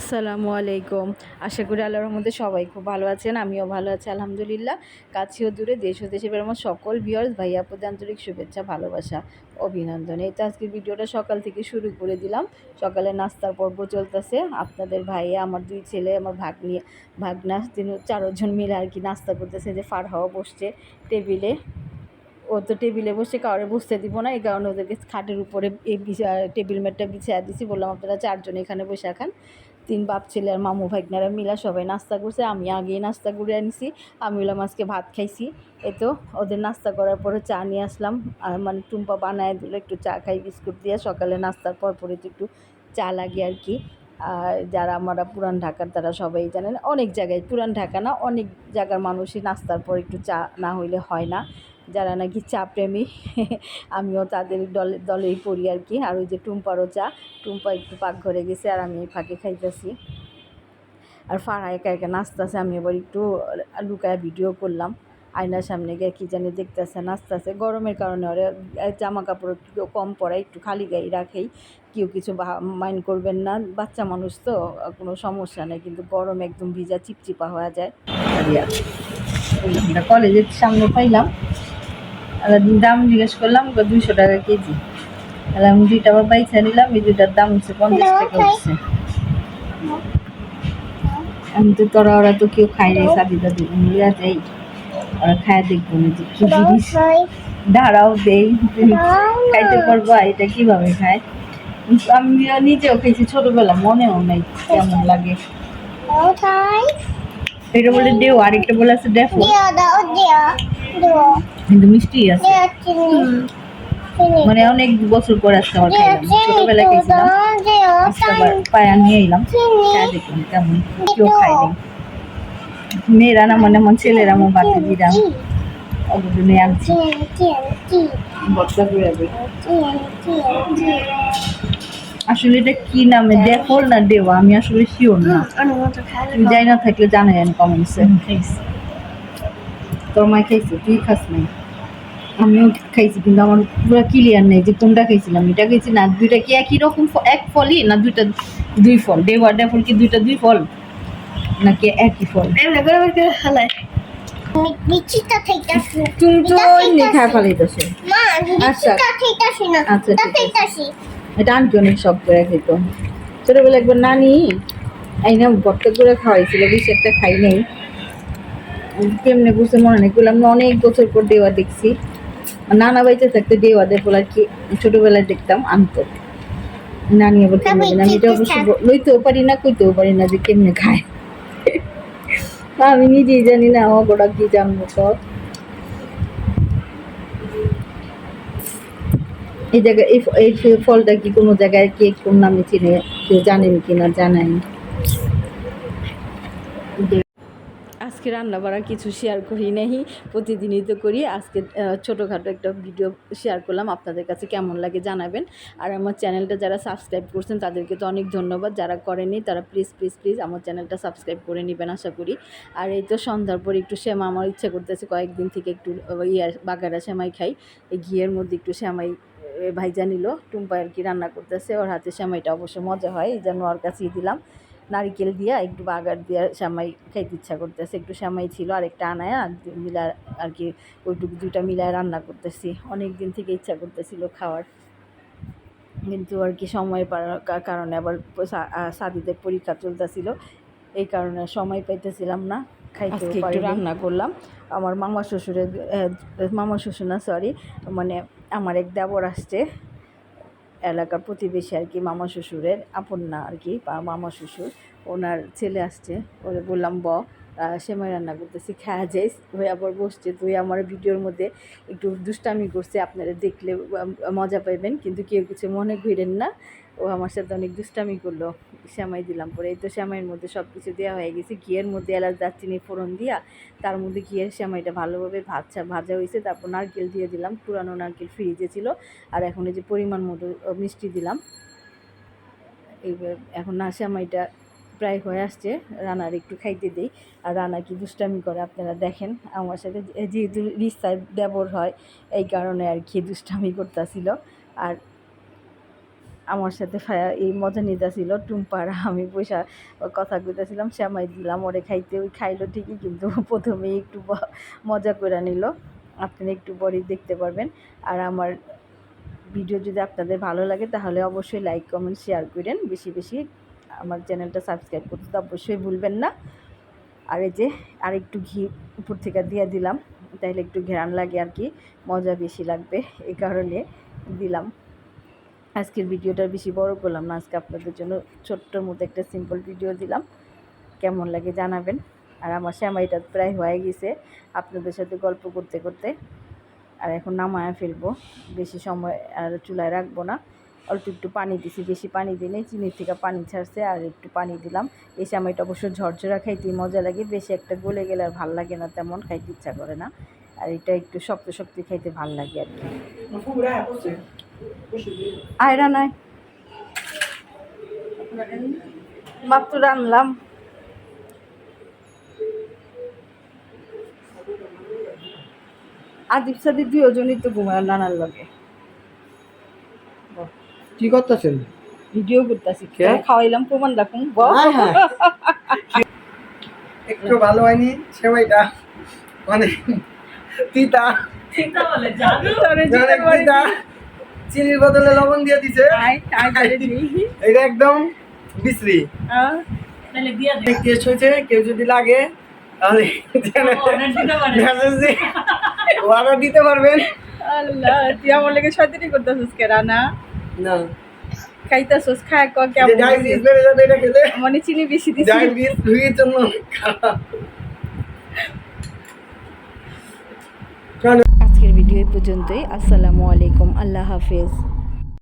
আসসালামু আলাইকুম। আশা করি আল্লাহর মধ্যে সবাই খুব ভালো আছেন, আমিও ভালো আছি, আলহামদুলিল্লাহ। কাছেও দূরে, দেশ ও দেশের আমার সকল ভিউয়ার্স ভাইয়া প্রতি আন্তরিক শুভেচ্ছা, ভালোবাসা, অভিনন্দন। এই তো আজকের ভিডিওটা সকাল থেকে শুরু করে দিলাম। সকালে নাস্তার পর্ব চলতেছে। আপনাদের ভাইয়া আমার দুই ছেলে, আমার ভাগ্নি, ভাগনা তিনি চারজন মিলে আর কি নাস্তা করতেছে যে ফার ফারহাও বসছে টেবিলে। ও তো টেবিলে বসে কাউরে বসতে দিব না, এই কারণে ওদেরকে খাটের উপরে এই টেবিল ম্যাটটা বিছিয়ে দিছি। বললাম, আপনারা চারজন এখানে বসে খান। তিন বাপ ছেলে আর মামু ভাইগনারা মিলা সবাই নাস্তা করছে। আমি আগেই নাস্তা করে আনিছি। আমি হলাম আজকে ভাত খাইছি। এই তো ওদের নাস্তা করার পরে চা নিয়ে আসলাম। আর মানে টুম্পা বানায় দিল একটু চা খাই, বিস্কুট দিয়ে। সকালে নাস্তার পর পরে তো একটু চা লাগে আর কি। আর যারা আমরা পুরান ঢাকার, তারা সবাই জানেন, অনেক জায়গায়, পুরান ঢাকা না, অনেক জায়গার মানুষই নাস্তার পর একটু চা না হইলে হয় না। যারা নাকি চা প্রেমী আমিও তাদের দলে, দলেই পড়ি আর কি। আর ওই যে টুম্পারও চা, টুম্পা একটু পাকঘরে গেছে আর আমি ফাঁকে খাইতেছি। আর ফাড়া একা একা নাচতেছে, আমি এবার একটু লুকায় ভিডিও করলাম। আয়নার সামনে গিয়ে কী জানি দেখতেছে, নাচতেছে। গরমের কারণে ওরা জামা কাপড় একটু কম পরায় একটু খালি গায়ে রাখেই। কেউ কিছু মাইন্ড করবেন না, বাচ্চা মানুষ তো, কোনো সমস্যা নেই। কিন্তু গরম একদম ভিজা, চিপচিপা হওয়া যায়। কলেজের সামনে পাইলাম। দাম জিজ্ঞেস করলাম দুইশো টাকা কেজি। তাহলে আমি দুইটা আবার বাইছা নিলাম এই দুইটার দাম হচ্ছে পঞ্চাশ টাকা হচ্ছে। আমি তো তোরা ওরা তো কেউ খাই নাই সাদি দাদি লিয়া যাই। ওরা খায় দেখব না যে কি জিনিস। দাঁড়াও দেই খাইতে পারব এটা কীভাবে খায়? আমি নিজেও খেয়েছি ছোটবেলা মনেও নাই কেমন লাগে। এটা বলে দেও আরেকটা বলে আছে দেখো। কিন্তু মিষ্টি আছে। মানে অনেক বছর পর আজকে আমার খাইলাম। ছোটবেলায় খেয়েছিলাম। আজকে আবার পায়া নিয়ে এলাম। খাই দেখুন কেমন কেউ খাই নেই মেয়েরা না মানে আমার ছেলেরা আমার বাতে দিলাম ওগুলো আনছি। আসলে এটা কি নামে? দেখল না দেওয়া? আমি আসলে শিওর না। যাই না থাকলে জানা যায় কমেন্টসে তোর মায় খাইছে তুই খাস নাই? আমিও খাইছি কিন্তু আমার পুরো ক্লিয়ার নেই যে কোনটা খাইছিলাম। এটা খাইছি না দুইটা কি একই রকম এক ফলই না দুইটা দুই ফল? দেওয়া ডেফল কি দুইটা দুই ফল? নাকি একই ফল? আচ্ছা। আচ্ছা, এটা আনকি অনেক খেত ছোটবেলা একবার নানি এই না ভর্তা করে খাওয়াইছিল বেশি একটা খাই নাই। কেমনে বুঝতে মনে নেই। করলাম অনেক বছর পর দেওয়া দেখছি। নানা বাড়িতে থাকতে দেওয়া দেখল আর কি ছোটবেলায় দেখতাম আনতো নানি আবার আমি এটা অবশ্য লইতেও পারি না কইতেও পারি না যে কেমনে খায়। আমি নিজেই জানি না আমার গোটা কি জানব সব। এই জায়গায় এই ফলটা কি কোনো জায়গায় কে কোন নামে চিনে কেউ জানেন কি না জানেন আজকে রান্না বাড়া কিছু শেয়ার করি নাই। প্রতিদিনই তো করি। আজকে ছোটোখাটো একটা ভিডিও শেয়ার করলাম। আপনাদের কাছে কেমন লাগে জানাবেন। আর আমার চ্যানেলটা যারা সাবস্ক্রাইব করছেন, তাদেরকে তো অনেক ধন্যবাদ। যারা করেনি তারা প্লিজ প্লিজ প্লিজ আমার চ্যানেলটা সাবস্ক্রাইব করে নেবেন, আশা করি। আর এই তো সন্ধ্যার পর একটু শ্যামা আমার ইচ্ছা করতেছে কয়েকদিন থেকে একটু ইয়ার বাগারা শ্যামাই খাই। এই ঘিয়ের মধ্যে একটু শ্যামাই ভাইজা নিল। টুম্পা আর কি রান্না করতেছে। ওর হাতে শ্যামাইটা অবশ্য মজা হয়, এই জন্য ওর কাছেই দিলাম। নারিকেল দিয়া একটু বাগার দিয়া শ্যামাই খাইতে ইচ্ছা করতেছে। একটু শ্যামাই ছিল আর একটা আনায় মিলা আর কি ওইটুকু দুইটা মিলায় রান্না করতেছি। অনেক দিন থেকে ইচ্ছা করতেছিল খাওয়ার। কিন্তু আর কি সময় পাওয়ার কারণে আবার সাদিদের পরীক্ষা চলতেছিল। এই কারণে সময় পাইতেছিলাম না খাইতে একটু রান্না করলাম। আমার মামা শ্বশুরের মামা শ্বশুর না সরি মানে আমার এক দেবর আসছে। এলাকার প্রতিবেশী আর কি, মামা শ্বশুরের, আপন না আর কি মামা শ্বশুর। ওনার ছেলে আসছে, ওরে বললাম, ব সেমাই রান্না করতেছি খাওয়া যাইস? হয়ে আবার বসছে তুই আমার ভিডিওর মধ্যে একটু দুষ্টামি করছে, আপনারা দেখলে মজা পাইবেন, কিন্তু কেউ কিছু মনে করেন না। ও আমার সাথে অনেক দুষ্টামি করল। শ্যামাই দিলাম পরে। এই তো শ্যামাইয়ের মধ্যে সব কিছু দেওয়া হয়ে গেছে। ঘিয়ের মধ্যে এলাচ, দারচিনি, ফোড়ন দিয়া তার মধ্যে ঘিয়ের শ্যামাইটা ভালোভাবে ভাজা ভাজা হয়েছে। তারপর নারকেল দিয়ে দিলাম। পুরানো নারকেল ফ্রিজে ছিল। আর এখন এই যে পরিমাণ মতো মিষ্টি দিলাম। এইবার এখন না শ্যামাইটা প্রায় হয়ে আসছে। রানার একটু খাইতে দিই। আর রানা কি দুষ্টামি করে আপনারা দেখেন। আমার সাথে যেহেতু রিস্তায় ব্যবহার হয়, এই কারণে আর কি দুষ্টামি করতেছিল। আর আমার সাথে এই মজা নিতেছিল, টুম্পার আমি পয়সা কথা কইতেছিলাম শ্যামাই দিলাম ওরে খাইতে ওই খাইলো ঠিকই, কিন্তু প্রথমেই একটু মজা করে নিল। আপনি একটু পরেই দেখতে পারবেন। আর আমার ভিডিও যদি আপনাদের ভালো লাগে, তাহলে অবশ্যই লাইক, কমেন্ট, শেয়ার করেন। বেশি বেশি আমার চ্যানেলটা সাবস্ক্রাইব করতে তো অবশ্যই ভুলবেন না। আর এই যে আর একটু ঘি উপর থেকে দিয়ে দিলাম, তাইলে একটু ঘেরান লাগে আর কি, মজা বেশি লাগবে, এই কারণে দিলাম। আজকের ভিডিওটা বেশি বড় করলাম না, আজকে আপনাদের জন্য ছোট্টর মতো একটা সিম্পল ভিডিও দিলাম। কেমন লাগে জানাবেন। আর আমার শ্যামাইটা প্রায় হয়ে গেছে আপনাদের সাথে গল্প করতে করতে। আর এখন নামায়া ফেলব, বেশি সময় আর চুলায় রাখব না। অল্প একটু পানি দিছি, বেশি পানি দিলে চিনির থেকে পানি ছাড়ছে আর একটু পানি দিলাম। এই সময়টা অবশ্য ঝরঝরা খাইতে মজা লাগে, বেশি একটা গলে গেলে আর ভালো লাগে না, তেমন খাইতে ইচ্ছা করে না। আর এটা একটু শক্ত শক্ত খাইতে ভালো লাগে আর কি। আয়রা নয় মাত্র রানলাম। আদিপ সাদি দুজনই তো ঘুমায় নানার লগে। কি করতেছেন? ভিডিও করতেছি। খাওয়াইলাম প্রমাণ হ্যাঁ। একটু ভালো হয়নি সেমাইটা। মানে তিতা। চিনির বদলে লবণ দিয়ে দিছে। এটা একদম বিশ্রী। টেস্ট হয়েছে কেউ যদি লাগে তাহলে অর্ডার দিতে পারবেন। আল্লাহ তুই আমার লেগে শয়তানি করতেছিস কে রানা? না। খাইতেছিস খায় ক কেমন ডায়াবেটিস বেড়ে যাবে এটা খেলে। মানে চিনি বেশি দিছি ডায়াবেটিস রোগীর জন্য আজকের ভিডিও পর্যন্তই। আসসালামু আলাইকুম। আল্লাহ হাফেজ।